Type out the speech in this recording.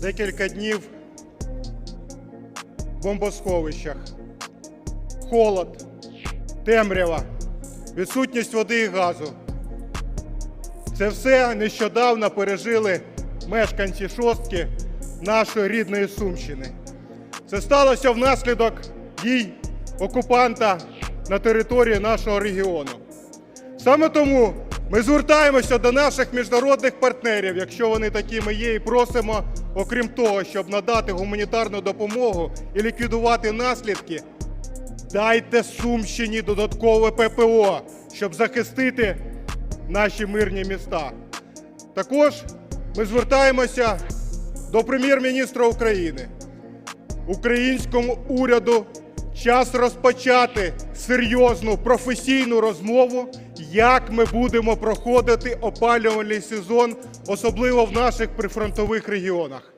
декілька днів в бомбосховищах. Холод, темрява, відсутність води і газу. Це все нещодавно пережили мешканці шостки нашої рідної Сумщини. Це сталося внаслідок дій окупанта на території нашого регіону. Саме тому ми звертаємося до наших міжнародних партнерів, якщо вони такими є, і просимо, окрім того, щоб надати гуманітарну допомогу і ліквідувати наслідки, дайте Сумщині додаткове ППО, щоб захистити наші мирні міста. Також ми звертаємося до прем'єр-міністра України українському уряду час розпочати серйозну професійну розмову, як ми будемо проходити опалювальний сезон, особливо в наших прифронтових регіонах.